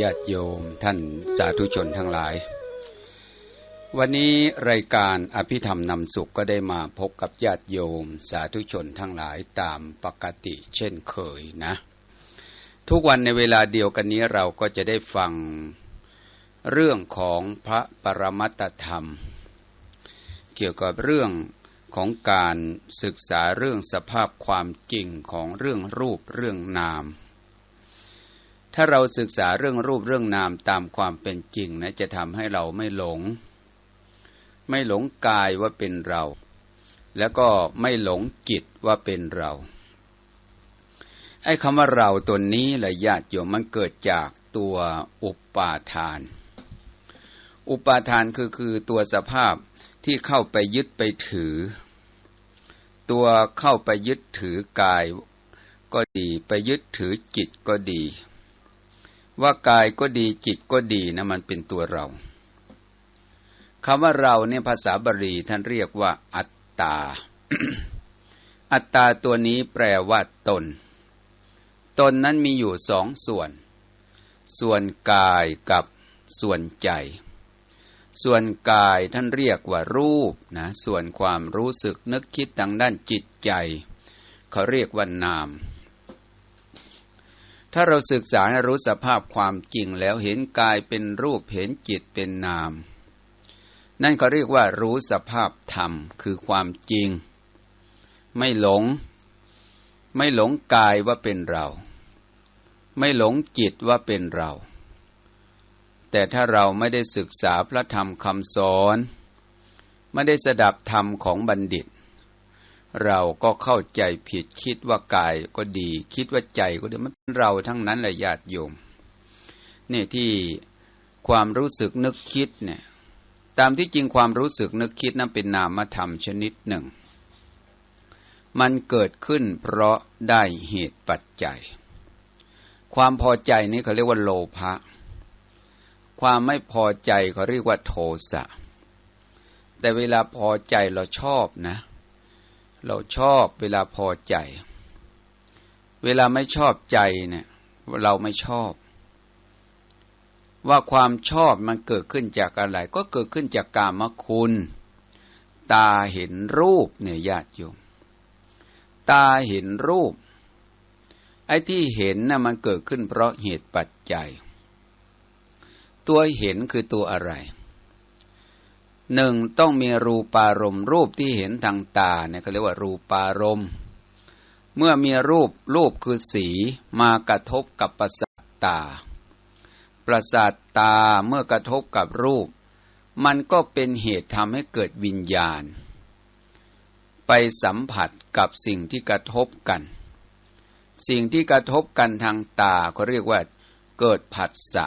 ญาติโยมท่านสาธุชนทั้งหลาย วันนี้รายการอภิธรรมนำสุขก็ได้มาพบกับญาติโยมสาธุชนทั้งหลายตามปกติเช่นเคยนะ ทุกวันในเวลาเดียวกันนี้เราก็จะได้ฟังเรื่องของพระปรมัตธรรม เกี่ยวกับเรื่องของการศึกษาเรื่องสภาพความจริงของเรื่องรูปเรื่องนาม ถ้าเราศึกษาเรื่องรูปเรื่องนามตามความเป็นจริงนะจะทำให้เราไม่หลง ไม่หลงกายว่าเป็นเรา แล้วก็ไม่หลงจิตว่าเป็นเรา ไอ้คำว่าเราตัวนี้แหละญาติโยมมันเกิดจากตัวอุปาทาน อุปาทานคือคือตัวสภาพที่เข้าไปยึดไปถือ ตัวเข้าไปยึดถือกายก็ดี ไปยึดถือจิตก็ดี ว่ากายก็ดีจิตก็ดีนะมันเป็นตัวเราคำว่าเราเนี่ยภาษาบาลีท่านเรียกว่า อัตตา อัตตาตัวนี้แปลว่าตน ตนนั้นมีอยู่สองส่วน ส่วนกายกับส่วนใจ ส่วนกายท่านเรียกว่ารูปนะ ส่วนความรู้สึกนึกคิดทางด้านจิตใจ เขาเรียกว่านาม ถ้าเราศึกษาให้รู้สภาพความจริงแล้วเห็นกายเป็นรูปเห็นจิตเป็นนาม นั่นเขาเรียกว่ารู้สภาพธรรมคือความจริง ไม่หลง ไม่หลงกายว่าเป็นเรา ไม่หลงจิตว่าเป็นเรา แต่ถ้าเราไม่ได้ศึกษาพระธรรมคำสอน ไม่ได้สดับธรรมของบัณฑิต เราก็เข้าใจผิดคิดว่ากายก็ดี คิดว่าใจก็ดีมันเป็นเราทั้งนั้นแหละญาติโยมนี่ที่ความรู้สึกนึกคิดเนี่ย ตามที่จริงความรู้สึกนึกคิดนั้นเป็นนามธรรมชนิดหนึ่ง มันเกิดขึ้นเพราะได้เหตุปัจจัย ความพอใจนี่เขาเรียกว่าโลภะความไม่พอใจเขาเรียกว่าโทสะแต่เวลาพอใจเราชอบนะเเราชอบเวลาพอใจ เวลาไม่ชอบใจเนี่ย เราไม่ชอบ ว่าความชอบมันเกิดขึ้นจากอะไร ก็เกิดขึ้นจากกามคุณ ตาเห็นรูปเนี่ยญาติโยมตาเห็นรูป ไอ้ที่เห็นนะ่ะมันเกิดขึ้นเพราะเหตุปัจจัย ตัวเห็นคือตัวอะไร หนึ่งต้องมีรูปารมณ์รูปที่เห็นทางตาเนี่ยเขาเรียกว่ารูปารมณ์เมื่อมีรูปรูปคือสีมากระทบกับประสาทตา ประสาทตาเมื่อกระทบกับรูป มันก็เป็นเหตุทำให้เกิดวิญญาณ ไปสัมผัสกับสิ่งที่กระทบกัน สิ่งที่กระทบกันทางตาเขาเรียกว่าเกิดผัสสะ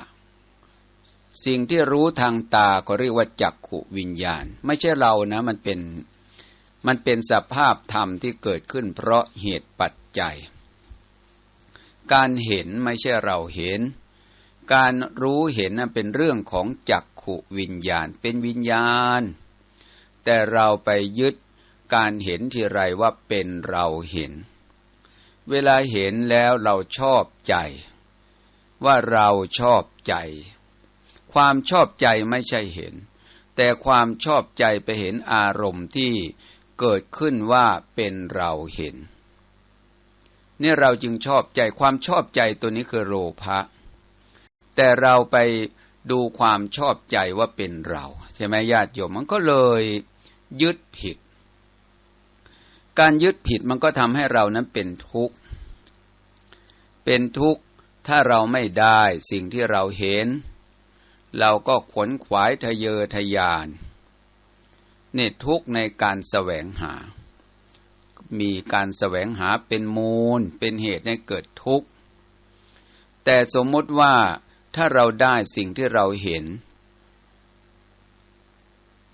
สิ่งที่รู้ทางตาก็เรียกว่าจักขุวิญญาณ ไม่ใช่เรานะ มันเป็นมันเป็นสภาพธรรมที่เกิดขึ้น เพราะเหตุปัจจัย การเห็นไม่ใช่เราเห็น การรู้เห็นนั้นเป็นเรื่องของจักขุวิญญาณ เป็นวิญญาณ แต่เราไปยึดการเห็นที่ไรว่าเป็นเราเห็น เวลาเห็นแล้วเราชอบใจ ว่าเราชอบใจ ความชอบใจไม่ใช่เห็น แต่ความชอบใจไปเห็นอารมณ์ที่เกิดขึ้นว่าเป็นเราเห็นนี่เราจึงชอบใจความชอบใจตัวนี้คือโลภะแต่เราไปดูความชอบใจว่าเป็นเรา ใช่ไหมญาติโยมมันก็เลยยึดผิด การยึดผิดมันก็ทำให้เรานั้นเป็นทุกข์ เป็นทุกข์ถ้าเราไม่ได้สิ่งที่เราเห็น เราก็ขวนขวายทะเยอทะยานนี่ทุกในการแสวงหา มีการแสวงหาเป็นมูล เป็นเหตุให้เกิดทุกข์ แต่สมมติว่าถ้าเราได้สิ่งที่เราเห็น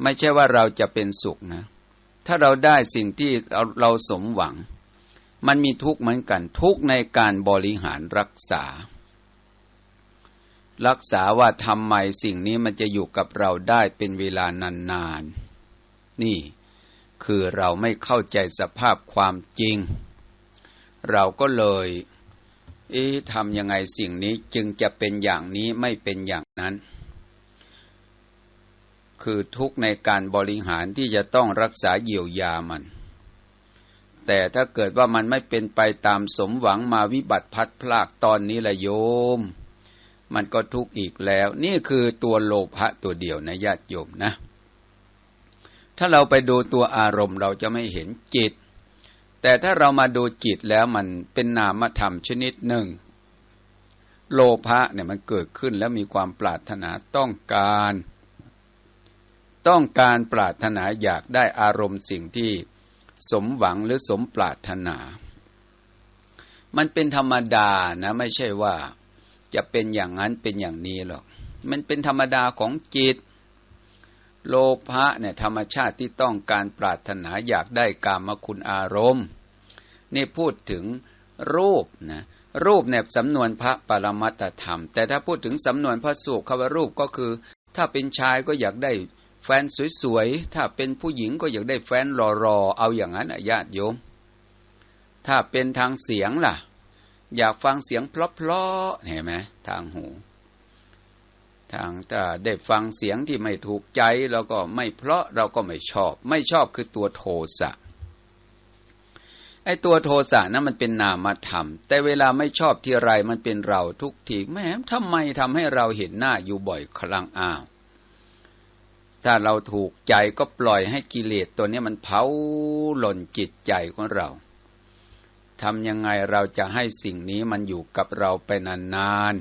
ไม่ใช่ว่าเราจะเป็นสุขนะ ถ้าเราได้สิ่งที่เราเราสมหวัง มันมีทุกข์เหมือนกันทุกข์ในการบริหารรักษา รักษาว่าทำไมสิ่งนี้มันจะอยู่กับเราได้เป็นเวลานานๆนี่คือเราไม่เข้าใจสภาพความจริง เราก็เลย เอ๊ะทำยังไงสิ่งนี้จึงจะเป็นอย่างนี้ไม่เป็นอย่างนั้น คือทุกในการบริหารที่จะต้องรักษาเยียวยามัน แต่ถ้าเกิดว่ามันไม่เป็นไปตามสมหวังมาวิบัติพัดพลากตอนนี้ละโยม มันก็ทุกข์อีกแล้ว นี่คือตัวโลภะตัวเดียวนะญาติโยมนะ ถ้าเราไปดูตัวอารมณ์เราจะไม่เห็นจิต แต่ถ้าเรามาดูจิตแล้วมันเป็นนามธรรมชนิดหนึ่ง โลภะเนี่ยมันเกิดขึ้นแล้วมีความปรารถนาต้องการ ต้องการปรารถนาอยากได้อารมณ์สิ่งที่สมหวังหรือสมปรารถนา มันเป็นธรรมดานะไม่ใช่ว่า จะเป็นอย่างนั้นเป็นอย่างนี้หรอก มันเป็นธรรมดาของจิต โลภะเนี่ยธรรมชาติที่ต้องการปรารถนาอยากได้กามคุณอารมณ์ นี่พูดถึงรูปนะรูปเนี่ยสำนวนพระปรมัตธรรม แต่ถ้าพูดถึงสำนวนพระสูตรคำว่ารูปก็คือ ถ้าเป็นชายก็อยากได้แฟนสวยๆ ถ้าเป็นผู้หญิงก็อยากได้แฟนรอๆ เอาอย่างนั้นญาติโยม ถ้าเป็นทางเสียงล่ะ อยากฟังเสียงเพลาะๆเห็นไหมทางหู ทางถ้าได้ฟังเสียงที่ไม่ถูกใจเราก็ไม่เพราะเราก็ไม่ชอบ ไม่ชอบคือตัวโทสะไอ้ตัวโทสะนะั้นมันเป็นนามธรรม แต่เวลาไม่ชอบที่ไรมันเป็นเราทุกทีแม้ทำไมทำให้เราเห็นหน้าอยู่บ่อยครั้งอ้าว ถ้าเราถูกใจก็ปล่อยให้กิเลสตัวนี้มันเผาหล่นจิตใจของเรา ทำยังไงเราจะให้สิ่งนี้มันอยู่กับเราไปนาน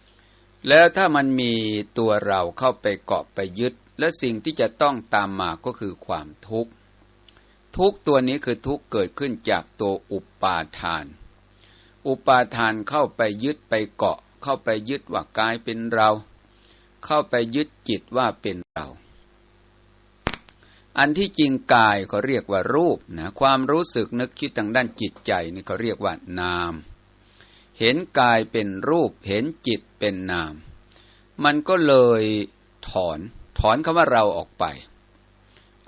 ๆ แล้วถ้ามันมีตัวเราเข้าไปเกาะไปยึด และสิ่งที่จะต้องตามมาก็คือความทุกข์ ทุกตัวนี้คือทุกเกิดขึ้นจากตัวอุปาทาน อุปาทานเข้าไปยึดไปเกาะ เข้าไปยึดว่ากายเป็นเรา เข้าไปยึดจิตว่าเป็นเรา อันที่จริงกายเขาเรียกว่ารูปนะความรู้สึกนึกคิดทางด้านจิตใจนี่เขาเรียกว่านาม เห็นกายเป็นรูป เห็นจิตเป็นนาม มันก็เลยถอนถอนคำว่าเราออกไป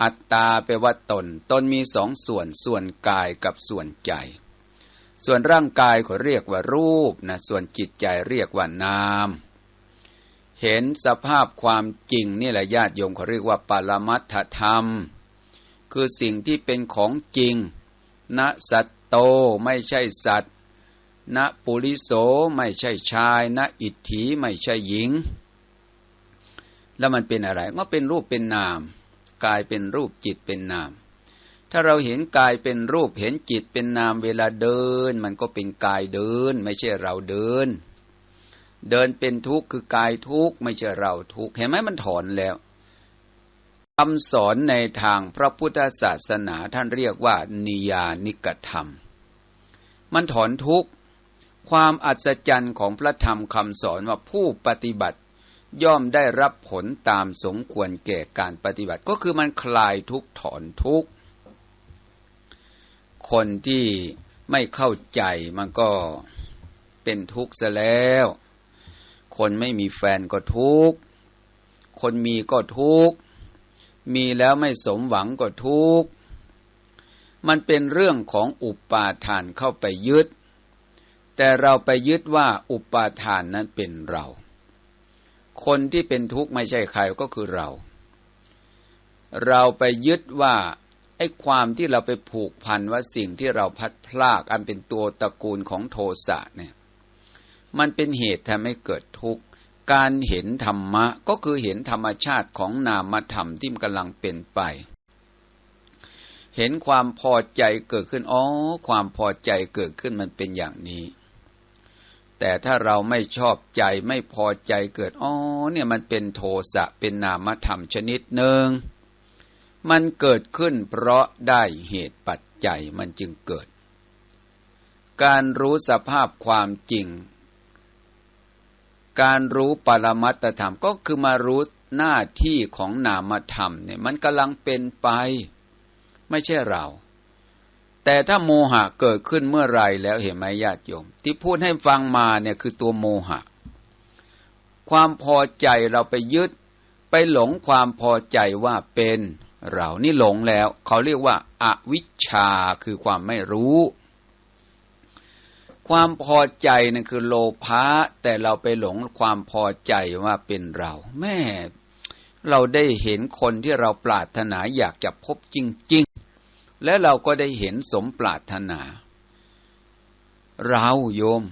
อัตตาแปลว่าตน ตนมีสองส่วนส่วนกายกับส่วนใจ ส่วนร่างกายเขาเรียกว่ารูปนะส่วนจิตใจเรียกว่านาม เห็นสภาพความจริงนี่แหละญาติโยมเขาเรียกว่าปรมัตถธรรม คือสิ่งที่เป็นของจริง ณสัตโตไม่ใช่สัตว์ ณปุริโสไม่ใช่ชาย ณอิทธิไม่ใช่หญิง แล้วมันเป็นอะไรก็เป็นรูปเป็นนามกายเป็นรูปจิตเป็นนาม ถ้าเราเห็นกายเป็นรูปเห็นจิตเป็นนามเวลาเดิน มันก็เป็นกายเดิน ไม่ใช่เราเดิน เดินเป็นทุกข์คือกายทุกข์ไม่ใช่เราทุกข์เห็นไหมมันถอนแล้วคำสอนในทางพระพุทธศาสนาท่านเรียกว่า นิยานิกธรรม มันถอนทุกข์ความอัศจรรย์ของพระธรรมคำสอนว่าผู้ปฏิบัติย่อมได้รับผลตามสมควรแก่การปฏิบัติก็คือมันคลายทุกถอนทุกคนที่ไม่เข้าใจมันก็เป็นทุกข์ซะแล้ว คนไม่มีแฟนก็ทุกข์ คนมีก็ทุกข์ มีแล้วไม่สมหวังก็ทุกข์ มันเป็นเรื่องของอุปาทานเข้าไปยึด แต่เราไปยึดว่าอุปาทานนั้นเป็นเรา คนที่เป็นทุกข์ไม่ใช่ใครก็คือเรา เราไปยึดว่าไอ้ความที่เราไปผูกพันว่าสิ่งที่เราพัดพลากอันเป็นตัวตระกูลของโทสะเนี่ย มันเป็นเหตุทำให้เกิดทุกข์ การเห็นธรรมะก็คือเห็นธรรมชาติของนามธรรมที่มันกำลังเป็นไป เห็นความพอใจเกิดขึ้น อ๋อ ความพอใจเกิดขึ้นมันเป็นอย่างนี้ แต่ถ้าเราไม่ชอบใจไม่พอใจเกิด อ๋อ เนี่ยมันเป็นโทสะ เป็นนามธรรมชนิดหนึ่ง มันเกิดขึ้นเพราะได้เหตุปัจจัยมันจึงเกิด การรู้สภาพความจริง การรู้ปรมัตธรรมก็คือมารู้หน้าที่ของนามธรรมเนี่ยมันกำลังเป็นไป ไม่ใช่เรา แต่ถ้าโมหะเกิดขึ้นเมื่อไรแล้วเห็นไหมญาติโยม ที่พูดให้ฟังมาเนี่ยคือตัวโมหะ ความพอใจเราไปยึด ไปหลงความพอใจว่าเป็นเรานี่หลงแล้ว เขาเรียกว่าอาวิชชาคือความไม่รู้ ความพอใจนั่นคือโลภะแต่เราไปหลงความพอใจว่าเป็นเรา แม่เราได้เห็นคนที่เราปรารถนาอยากจะพบจริง ๆ และเราก็ได้เห็นสมปรารถนา เราโยม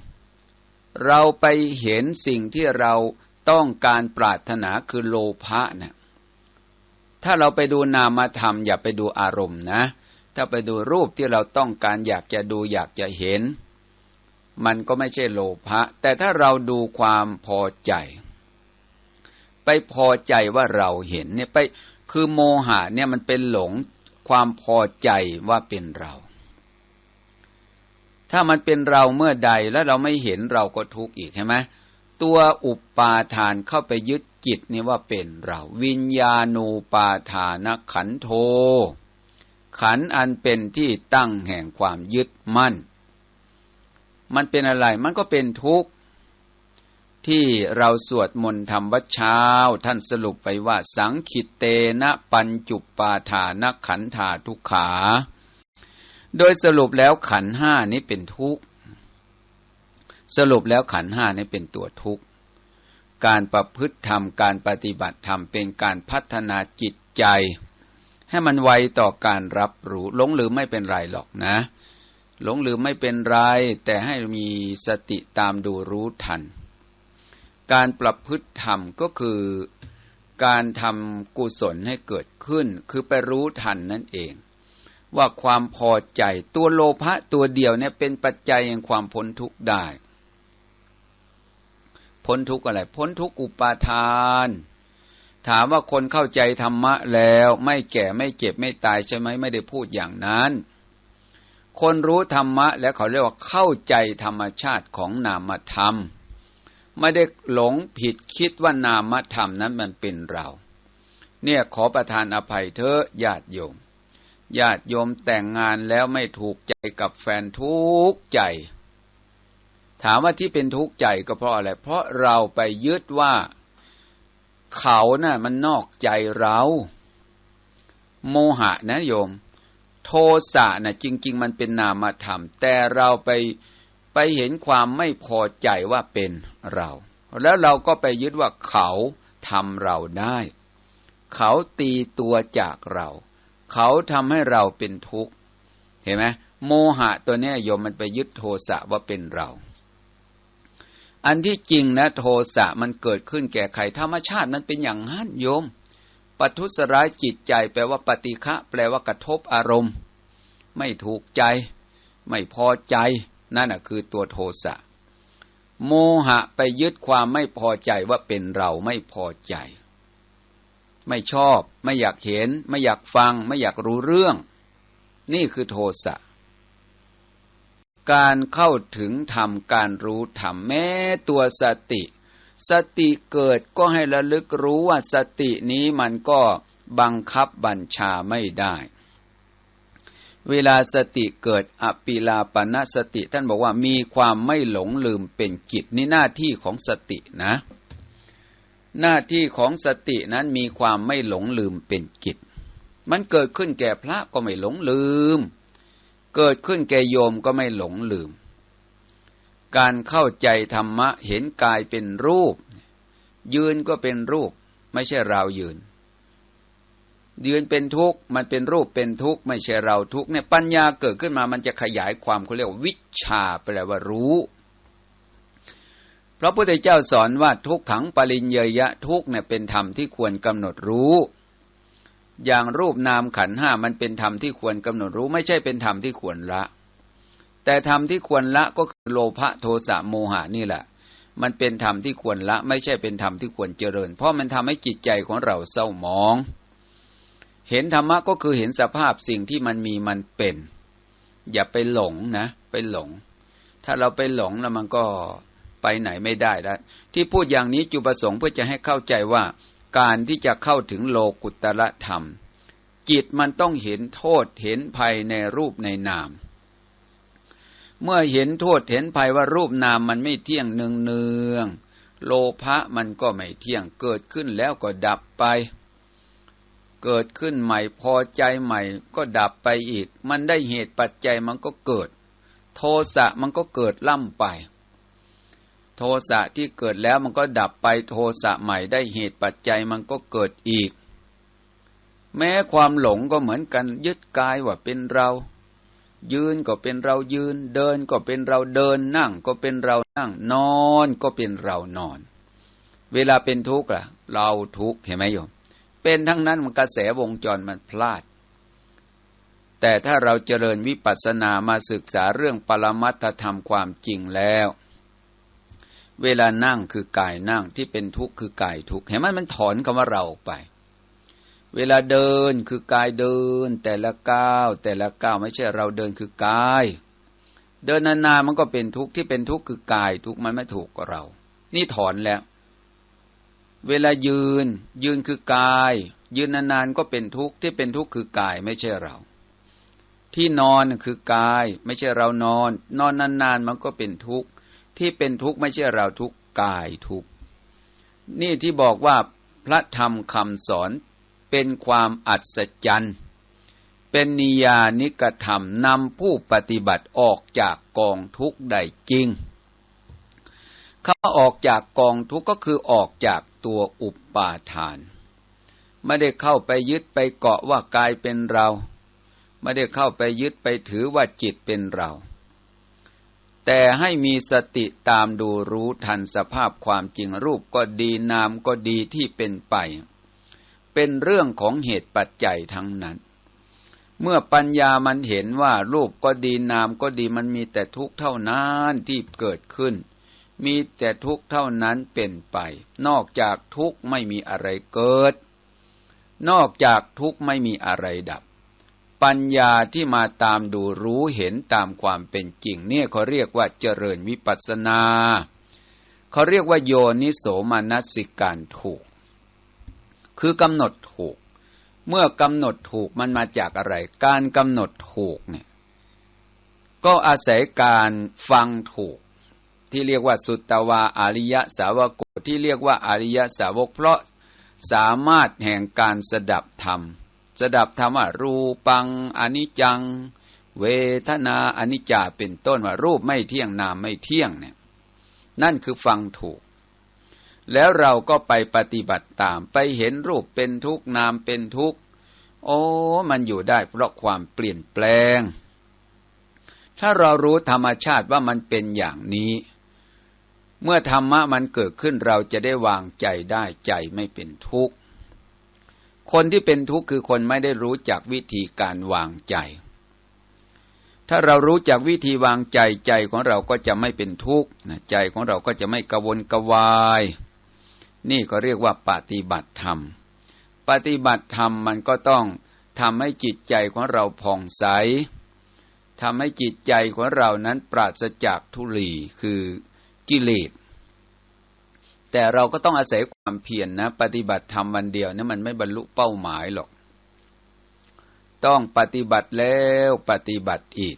เราไปเห็นสิ่งที่เราต้องการปรารถนาคือโลภะนะ่ะถ้าเราไปดูนามธรรม อย่าไปดูอารมณ์นะ ถ้าไปดูรูปที่เราต้องการอยากจะดูอยากจะเห็น มันก็ไม่ใช่โลภะแต่ถ้าเราดูความพอใจ ไปพอใจว่าเราเห็นเนี่ยไปคือโมหะเนี่ยมันเป็นหลงความพอใจว่าเป็นเรา ถ้ามันเป็นเราเมื่อใดแล้วเราไม่เห็นเราก็ทุกข์อีกใช่ไหมตัวอุปปาทานเข้าไปยึดจิตนี่ว่าเป็นเรา วิญญาณูปาทานขันโท ขันอันเป็นที่ตั้งแห่งความยึดมั่น มันเป็นอะไร มันก็เป็นทุกข์ ที่เราสวดมนต์ธรรมวัชเช้า ท่านสรุปไปว่า สังขิตเตนะปัญจุปปาทานขันธาทุกขา โดยสรุปแล้วขันห้านี้เป็นทุกข์ สรุปแล้วขันห้านี่เป็นตัวทุกข์ การประพฤติธรรมการปฏิบัติธรรมเป็นการพัฒนาจิตใจ ให้มันไวต่อการรับรู้หลงลืมไม่เป็นไรหรอกนะ หลงลืมไม่เป็นไรแต่ให้มีสติตามดูรู้ทัน การประพฤติธรรมก็คือการทำกุศลให้เกิดขึ้น คือไปรู้ทันนั่นเอง ว่าความพอใจตัวโลภะตัวเดียวเนี่ยเป็นปัจจัยแห่งความพ้นทุกข์ได้ พ้นทุกข์อะไร พ้นทุกข์อุปาทาน ถามว่าคนเข้าใจธรรมะแล้ว ไม่แก่ไม่เจ็บไม่ตายใช่ไหมไม่ได้พูดอย่างนั้น คนรู้ธรรมะแล้วเขาเรียกว่าเข้าใจธรรมชาติของนามธรรม ไม่ได้หลงผิดคิดว่านามธรรมนั้นมันเป็นเรา เนี่ยขอประทานอภัยเถอญาติโยม ญาติโยมแต่งงานแล้วไม่ถูกใจกับแฟนทุกใจ ถามว่าที่เป็นทุกข์ใจก็เพราะอะไร เพราะเราไปยึดว่าเขานะ่ะมันนอกใจเรา โมหะนะโยม โทสะนะ่ะจริง ๆ มันเป็นนามธรรม แต่เราไปไปเห็นความไม่พอใจว่าเป็นเรา แล้วเราก็ไปยึดว่าเขาทำเราได้ เขาตีตัวจากเรา เขาทำให้เราเป็นทุกข์ เห็นไหมโมหะตัวนี้โยมมันไปยึดโทสะว่าเป็นเรา อันที่จริงนะ โทสะมันเกิดขึ้นแก่ใครธรรมชาติมันเป็นอย่างนั้นโยม ปัทุสร้ายจิตใจแปลว่าปฏิฆะแปลว่ากระทบอารมณ์ ไม่ถูกใจ ไม่พอใจ นั่นคือตัวโทสะ โมหะไปยึดความไม่พอใจว่าเป็นเราไม่พอใจ ไม่ชอบ ไม่อยากเห็น ไม่อยากฟัง ไม่อยากรู้เรื่อง นี่คือโทสะการเข้าถึงธรรมการรู้ธรรมแม้ตัวสติ สติเกิดก็ให้ระลึกรู้ว่าสตินี้มันก็บังคับบัญชาไม่ได้ เวลาสติเกิดอปิลาปณสติท่านบอกว่ามีความไม่หลงลืมเป็นกิจนี่หน้าที่ของสตินะ หน้าที่ของสตินั้นมีความไม่หลงลืมเป็นกิจ มันเกิดขึ้นแก่พระก็ไม่หลงลืม เกิดขึ้นแก่โยมก็ไม่หลงลืม การเข้าใจธรรมะเห็นกายเป็นรูป ยืนก็เป็นรูป ไม่ใช่เรายืน ยืนเป็นทุกข์มันเป็นรูปเป็นทุกข์ไม่ใช่เราทุกข์เนี่ยปัญญาเกิดขึ้นมามันจะขยายความเขาเรียกวิชาแปลว่ารู้พระพุทธเจ้าสอนว่าทุกขังปริญเยยะทุกเนี่ยเป็นธรรมที่ควรกำหนดรู้ อย่างรูปนามขันห้ามันเป็นธรรมที่ควรกำหนดรู้ ไม่ใช่เป็นธรรมที่ควรละ แต่ธรรมที่ควรละก็คือโลภะโทสะโมหะนี่แหละ มันเป็นธรรมที่ควรละ ไม่ใช่เป็นธรรมที่ควรเจริญ เพราะมันทำให้จิตใจของเราเศร้าหมอง เห็นธรรมะก็คือเห็นสภาพสิ่งที่มันมีมันเป็น อย่าไปหลงนะ ไปหลง ถ้าเราไปหลงแล้วมันก็ไปไหนไม่ได้แล้วที่พูดอย่างนี้จุประสงค์เพื่อจะให้เข้าใจว่าการที่จะเข้าถึงโลกุตระธรรม จิตมันต้องเห็นโทษเห็นภัยในรูปในนาม เมื่อเห็นโทษเห็นภัยว่ารูปนามมันไม่เที่ยงเนืองเนืองโลภะมันก็ไม่เที่ยงเกิดขึ้นแล้วก็ดับไป เกิดขึ้นใหม่พอใจใหม่ก็ดับไปอีก มันได้เหตุปัจจัยมันก็เกิด โทสะมันก็เกิดล่ำไป โทสะที่เกิดแล้วมันก็ดับไปโทสะใหม่ได้เหตุปัจจัยมันก็เกิดอีก แม้ความหลงก็เหมือนกันยึดกายว่าเป็นเรา ยืนก็เป็นเรายืน เดินก็เป็นเราเดินนั่งก็เป็นเรานั่ง นอนก็เป็นเรานอน เวลาเป็นทุกข์ล่ะ เราทุกข์เห็นไหมโยม เป็นทั้งนั้นมันกระแสวงจรมันพลาด แต่ถ้าเราเจริญวิปัสสนามาศึกษาเรื่องปรมัตธรรมความจริงแล้ว เวลานั่งคือกายนั่งที่เป็นทุกข์คือกายทุกข์เห็นไหมมันถอนคำว่าเราออกไป เวลาเดินคือกายเดิน แต่ละก้าวแต่ละก้าวไม่ใช่เราเดินคือกาย เดินนานๆมันก็เป็นทุกข์ที่เป็นทุกข์คือกายทุกข์มันไม่ถูกกับเรา นี่ถอนแล้ว เวลายืน ยืนคือกาย ยืนนานๆก็เป็นทุกข์ที่เป็นทุกข์คือกายไม่ใช่เรา ที่นอนคือกาย ไม่ใช่เรานอน นอนนานๆมันก็เป็นทุกข์ที่เป็นทุกข์ไม่ใช่เราทุกข์กายทุกข์นี่ที่บอกว่าพระธรรมคำสอน เป็นความอัศจรรย์เป็นนิยานิกธรรมนำผู้ปฏิบัติออกจากกองทุกข์ได้จริงเขาออกจากกองทุกข์ก็คือออกจากตัวอุปปาทาน ไม่ได้เข้าไปยึดไปเกาะว่ากายเป็นเรา ไม่ได้เข้าไปยึดไปถือว่าจิตเป็นเรา แต่ให้มีสติตามดูรู้ทันสภาพความจริงรูปก็ดีนามก็ดีที่เป็นไป เป็นเรื่องของเหตุปัจจัยทั้งนั้น เมื่อปัญญามันเห็นว่ารูปก็ดีนามก็ดีมันมีแต่ทุกข์เท่านั้นที่เกิดขึ้น มีแต่ทุกข์เท่านั้นเป็นไป นอกจากทุกข์ไม่มีอะไรเกิด นอกจากทุกข์ไม่มีอะไรดับ ปัญญาที่มาตามดูรู้เห็นตามความเป็นจริง เนี่ยเขาเรียกว่าเจริญวิปัสสนา เขาเรียกว่าโยนิโสมนสิการถูก คือกำหนดถูก เมื่อกำหนดถูกมันมาจากอะไร การกำหนดถูกเนี่ยก็อาศัยการฟังถูก ที่เรียกว่าสุตตวาอริยสาวกที่เรียกว่าอริยสาวก เพราะสามารถแห่งการสดับธรรม สดับธรรมว่ารูปังอนิจจัง เวทนาอนิจจาเป็นต้นว่ารูปไม่เที่ยงนามไม่เที่ยงเนี่ยนั่นคือฟังถูก แล้วเราก็ไปปฏิบัติตามไปเห็นรูปเป็นทุกนามเป็นทุกโอ้มันอยู่ได้เพราะความเปลี่ยนแปลง ถ้าเรารู้ธรรมชาติว่ามันเป็นอย่างนี้ เมื่อธรรมะมันเกิดขึ้นเราจะได้วางใจได้ใจไม่เป็นทุกข์ คนที่เป็นทุกข์คือคนไม่ได้รู้จักวิธีการวางใจ ถ้าเรารู้จักวิธีวางใจใจของเราก็จะไม่เป็นทุกข์ใจของเราก็จะไม่กวนกวาย นี่ก็เรียกว่าปฏิบัติธรรม ปฏิบัติธรรมมันก็ต้องทำให้จิตใจของเราผ่องใสทำให้จิตใจของเรานั้นปราศจากทุลีคือกิเลสแต่เราก็ต้องอาศัยความเพียรนนะ ปฏิบัติธรรมวันเดียวนี่มันไม่บรรลุเป้าหมายหรอก ต้องปฏิบัติแล้วปฏิบัติอีก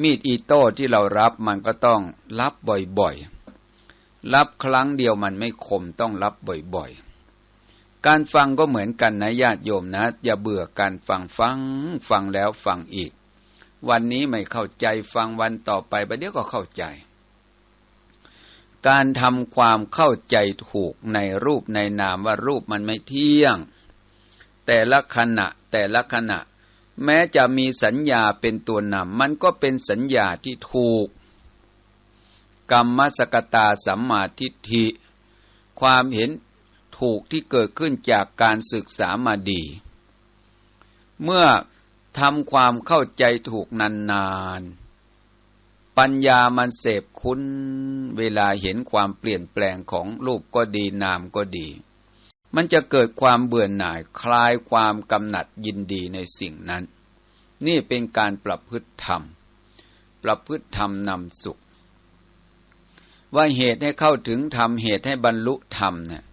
มีดอีโต้ที่เรารับมันก็ต้องรับบ่อยๆ รับครั้งเดียวมันไม่คมต้องรับบ่อยๆ การฟังก็เหมือนกันนะญาติโยมนะ อย่าเบื่อการฟังฟังฟังแล้วฟังอีก วันนี้ไม่เข้าใจฟังวันต่อไปประเดี๋ยวก็เข้าใจ การทำความเข้าใจถูกในรูปในนามว่ารูปมันไม่เที่ยง แต่ละขณะแต่ละขณะ แม้จะมีสัญญาเป็นตัวนำมันก็เป็นสัญญาที่ถูก กรรมสกตาสัมมาทิฏฐิ ความเห็นถูกที่เกิดขึ้นจากการศึกษามาดี เมื่อทำความเข้าใจถูกนานๆ ปัญญามันเสพคุ้นเวลาเห็นความเปลี่ยนแปลงของรูปก็ดีนามก็ดี มันจะเกิดความเบื่อหน่ายคลายความกำหนัดยินดีในสิ่งนั้น นี่เป็นการประพฤติธรรม ประพฤติธรรมนำสุข ว่าเหตุให้เข้าถึงธรรมเหตุให้บรรลุธรรมเนี่ย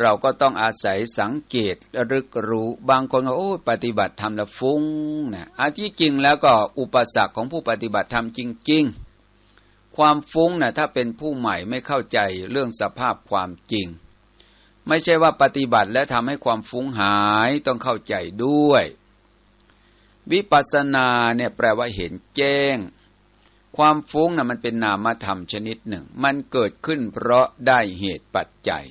เราก็ต้องอาศัยสังเกตรึกรู้บางคนก็โอ้ปฏิบัติธรรมแล้วฟุ้งนะอันที่จริงแล้วก็อุปสรรคของผู้ปฏิบัติธรรมจริง ๆ ความฟุ้งนะ่ะถ้าเป็นผู้ใหม่ไม่เข้าใจเรื่องสภาพความจริง ไม่ใช่ว่าปฏิบัติแล้วทำให้ความฟุ้งหายต้องเข้าใจด้วย วิปัสสนาเนี่ยแปลว่าเห็นแจ้ง ความฟุ้งนะ่ะมันเป็นนามธรรมชนิดหนึ่ง มันเกิดขึ้นเพราะได้เหตุปัจจัย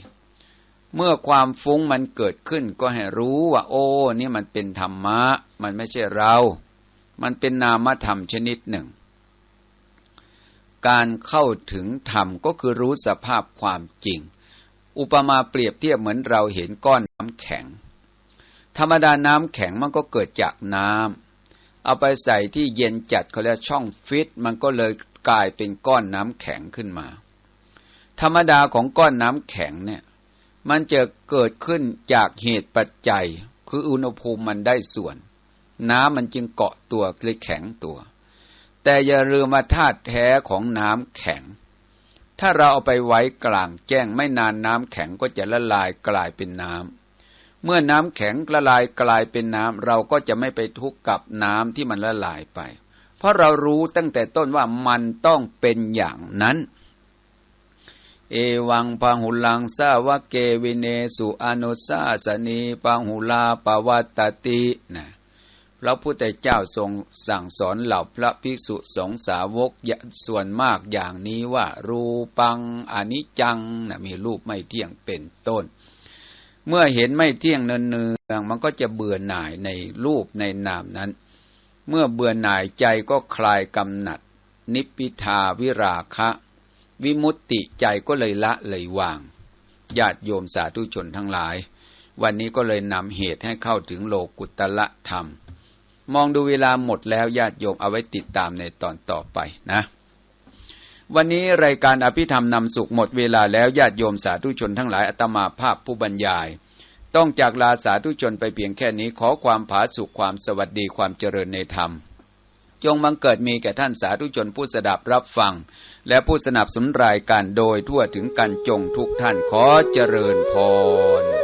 เมื่อความฟุ้งมันเกิดขึ้นก็ให้รู้ว่า โอ้ นี่มันเป็นธรรมะ มันไม่ใช่เรา มันเป็นนามธรรมชนิดหนึ่ง การเข้าถึงธรรมก็คือรู้สภาพความจริง อุปมาเปรียบเทียบเหมือนเราเห็นก้อนน้ำแข็ง ธรรมดาน้ำแข็งมันก็เกิดจากน้ำ เอาไปใส่ที่เย็นจัดเขาเรียกช่องฟิตมันก็เลยกลายเป็นก้อนน้ำแข็งขึ้นมา ธรรมดาของก้อนน้ำแข็งเนี่ย มันจะเกิดขึ้นจากเหตุปัจจัย คืออุณหภูมิมันได้ส่วน น้ำมันจึงเกาะตัวเลยแข็งตัว แต่อย่าลืมมาธาตุแท้ของน้ำแข็ง ถ้าเราเอาไปไว้กลางแจ้งไม่นานน้ำแข็งก็จะละลายกลายเป็นน้ำ เมื่อน้ำแข็งละลายกลายเป็นน้ำเราก็จะไม่ไปทุกข์กับน้ำที่มันละลายไป เพราะเรารู้ตั้งแต่ต้นว่ามันต้องเป็นอย่างนั้น เอวังพังหุลังสาวะเกวิเนสุอนุสาสนีปังหุลาปวัตตตินะพระพุทธเจ้าทรงสั่งสอนเหล่าพระภิกษุสงสาวกส่วนมากอย่างนี้ว่า รูปังอนิจจังนะมีรูปไม่เที่ยงเป็นต้น เมื่อเห็นไม่เที่ยงเนืองๆมันก็จะเบื่อหน่ายในรูปในนามนั้น เมื่อเบื่อหน่ายใจก็คลายกำหนัด นิพพิทาวิราคะ วิมุตติใจก็เลยละเลยวางญาติโยมสาธุชนทั้งหลาย วันนี้ก็เลยนำเหตุให้เข้าถึงโลกุตละธรรม มองดูเวลาหมดแล้วญาติโยมเอาไว้ติดตามในตอนต่อไปนะ วันนี้รายการอภิธรรมนำสุขหมดเวลาแล้วญาติโยมสาธุชนทั้งหลายอาตมาภาพผู้บรรยาย ต้องจากลาสาธุชนไปเพียงแค่นี้ขอความผาสุขความสวัสดีความเจริญในธรรม จงบังเกิดมีแก่ท่านสาธุชนผู้สดับรับฟัง และผู้สนับสนุนรายการโดยทั่วถึงกันจงทุกท่านขอเจริญพร